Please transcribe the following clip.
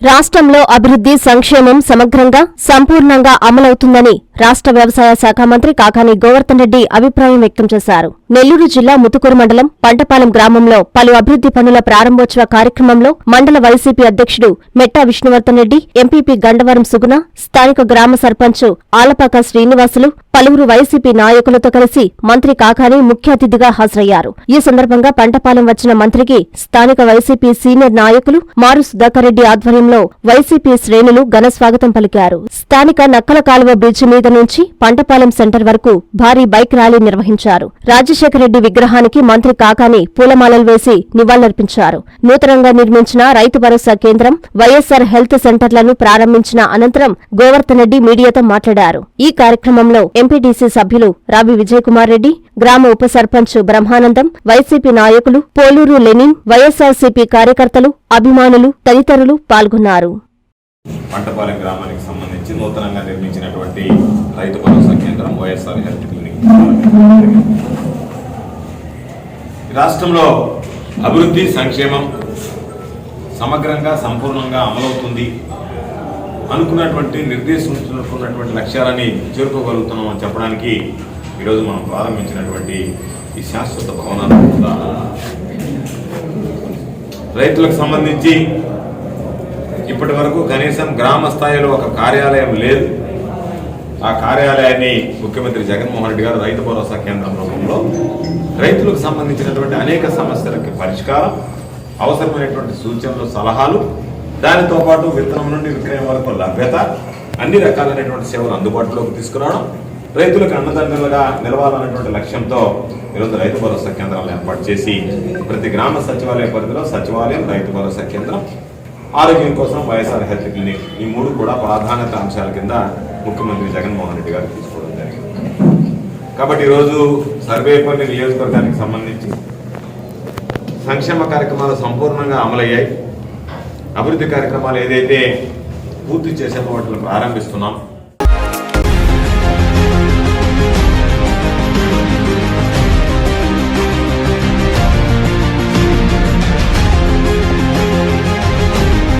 రాష్ట్రంలో అభివృద్ధి సంక్షేమం సమగ్రంగా సంపూర్ణంగా అమలవుతుందని రాష్ట్ర వ్యవసాయ శాఖ మంత్రి కాకాని గోవర్ధన్ రెడ్డి అభిప్రాయం వ్యక్తం చేశారు. నెల్లూరు జిల్లా ముతుకూరు మండలం పంటపాలెం గ్రామంలో పలు అభివృద్ధి పనుల ప్రారంభోత్సవ కార్యక్రమంలో మండల వైసీపీ అధ్యక్షుడు మెట్టా విష్ణువర్ధన్ రెడ్డి ఎంపీపీ గండవరం సుగుణ స్థానిక గ్రామ సర్పంచ్ ఆలపాక శ్రీనివాసులు పలువురు వైసీపీ నాయకులతో కలిసి మంత్రి కాకాని ముఖ్య అతిథిగా హాజరయ్యారు. ఈ సందర్భంగా పంటపాలెం వచ్చిన మంత్రికి స్థానిక వైసీపీ సీనియర్ నాయకులు మారు సుధాకర్ రెడ్డి ఆధ్వర్యంలో వైసీపీ శ్రేణులు ఘన స్వాగతం పలికారు. స్థానిక నక్కల కాలువ బ్రిడ్జి మీద నుంచి పంటపాలెం సెంటర్ వరకు భారీ బైక్ ర్యాలీ నిర్వహించారు. రాజశేఖరరెడ్డి విగ్రహానికి మంత్రి కాకాని పూలమాలలు వేసి నివాళులర్పించారు. నూతనంగా నిర్మించిన రైతు భరోసా కేంద్రం వైఎస్సార్ హెల్త్ సెంటర్లను ప్రారంభించిన అనంతరం గోవర్ధన్ రెడ్డి మీడియాతో మాట్లాడారు. ఈ కార్యక్రమంలో ఎంపీటీసీ సభ్యులు రావి విజయకుమార్ రెడ్డి గ్రామ ఉప సర్పంచ్ బ్రహ్మానందం వైసీపీ నాయకులు పోలూరు లెనిన్ వైఎస్సార్సీపీ కార్యకర్తలు అభిమానులు తదితరులు పాల్గొన్నారు. పంటపాలెం గ్రామానికి సంబంధించి నూతనంగా నిర్మించినటువంటి రైతు భరోసా కేంద్రం వైఎస్ఆర్ హెల్త్ క్లినిక్. రాష్ట్రంలో అభివృద్ధి సంక్షేమం సమగ్రంగా సంపూర్ణంగా అమలవుతుంది అనుకున్నటువంటి నిర్దేశించుకున్నటువంటి లక్ష్యాలని చేరుకోగలుగుతున్నాం అని చెప్పడానికి ఈరోజు మనం ప్రారంభించినటువంటి ఈ శాశ్వత భవనాలు రైతులకు సంబంధించి ఇప్పటి వరకు కనీసం గ్రామ స్థాయిలో ఒక కార్యాలయం లేదు. ఆ కార్యాలయాన్ని ముఖ్యమంత్రి జగన్మోహన్ రెడ్డి గారు రైతు భరోసా కేంద్రం రూపంలో రైతులకు సంబంధించినటువంటి అనేక సమస్యలకి పరిష్కారం అవసరమైనటువంటి సూచనలు సలహాలు దానితో పాటు విత్తనం నుండి విక్రయం వరకు లభ్యత అన్ని రకాలైనటువంటి సేవలు అందుబాటులోకి తీసుకురావడం రైతులకు అన్నదండలుగా నిలవాలన్నటువంటి లక్ష్యంతో ఈరోజు రైతు భరోసా కేంద్రాలను ఏర్పాటు చేసి ప్రతి గ్రామ సచివాలయ పరిధిలో సచివాలయం రైతు భరోసా కేంద్రం ఆరోగ్యం కోసం వైఎస్ఆర్ హెల్త్ క్లినిక్ ఈ మూడు కూడా ప్రాధాన్యత అంశాల కింద ముఖ్యమంత్రి జగన్మోహన్ రెడ్డి గారు తీసుకోవడం జరిగింది. కాబట్టి ఈరోజు సర్వేపల్లి నియోజకవర్గానికి సంబంధించి సంక్షేమ కార్యక్రమాలు సంపూర్ణంగా అమలయ్యాయి. అభివృద్ధి కార్యక్రమాలు ఏదైతే పూర్తి చేసే వాటిని ప్రారంభిస్తున్నాం